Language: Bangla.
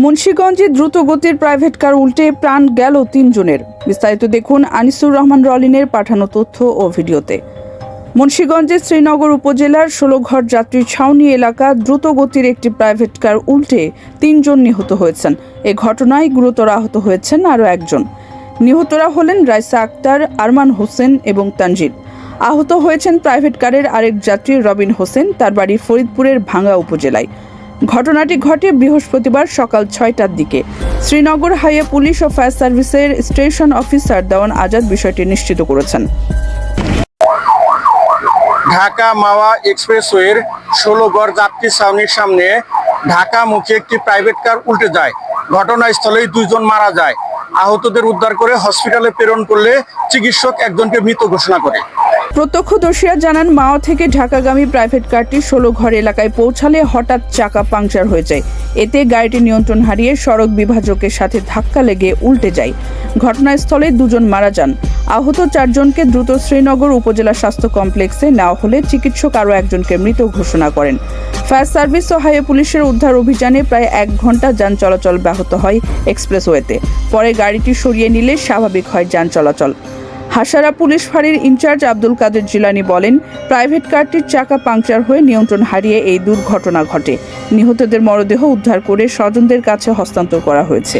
মুন্সীগঞ্জে দ্রুত গতির প্রাইভেট কার উল্টে প্রাণ গেল তিনজনের। বিস্তারিত দেখুন আনিসুর রহমান রলিনের পাঠানো তথ্য ও ভিডিওতে। মুন্সীগঞ্জের শ্রীনগর উপজেলার ষোলোঘর যাত্রী ছাউনি এলাকা দ্রুত গতির একটি প্রাইভেট কার উল্টে তিনজন নিহত হয়েছেন। এ ঘটনায় গুরুতর আহত হয়েছেন আরও একজন। নিহতরা হলেন রাইসা আক্তার, আরমান হোসেন এবং তানজিল আহত হয়েছেন প্রাইভেট কারের আরেক যাত্রী রবিন হোসেন, তার বাড়ি ফরিদপুরের ভাঙ্গা উপজেলায়। ঘটনাটি ঘটে বৃহস্পতিবার সকাল ছয়টার দিকে। শ্রীনগর হাইওয়ে পুলিশ ও ফায়ার সার্ভিসের স্টেশন অফিসার দেওয়ান আজাদ বিষয়টি নিশ্চিত করেছেন। ঢাকা মাওয়া এক্সপ্রেসওয়ের ষোলোগড় যাত্রী ছাউনির সামনে ঢাকা মুখে একটি প্রাইভেট কার উল্টে যায়। ঘটনাস্থলেই দুইজন মারা যায়। আহতদের উদ্ধার করে হসপিটালে প্রেরণ করলে চিকিৎসক একজনকে মৃত ঘোষণা করে। প্রত্যক্ষদর্শীরা জানান, মাও থেকে ঢাকাগামী প্রাইভেট কারটি ষোলো ঘর এলাকায় পৌঁছালে হঠাৎ চাকা পাংচার হয়ে যায়। এতে গাড়িটি নিয়ন্ত্রণ হারিয়ে সড়ক বিভাজকের সাথে ধাক্কা লেগে উল্টে যায়। ঘটনাস্থলে দুজন মারা যান। আহত চারজনকে দ্রুত শ্রীনগর উপজেলা স্বাস্থ্য কমপ্লেক্সে নেওয়া হলে চিকিৎসক আরও একজনকে মৃত ঘোষণা করেন। ফায়ার সার্ভিস ও হাইওয়ে পুলিশের উদ্ধার অভিযানে প্রায় এক ঘণ্টা যান চলাচল ব্যাহত হয় এক্সপ্রেসওয়েতে। পরে গাড়িটি সরিয়ে নিলে স্বাভাবিক হয় যান চলাচল। হাসারা পুলিশ ফাঁড়ির ইনচার্জ আব্দুল কাদের জিলানি বলেন, প্রাইভেট কারটির চাকা পাংচার হয়ে নিয়ন্ত্রণ হারিয়ে এই দুর্ঘটনা ঘটে। নিহতদের মরদেহ উদ্ধার করে স্বজনদের কাছে হস্তান্তর করা হয়েছে।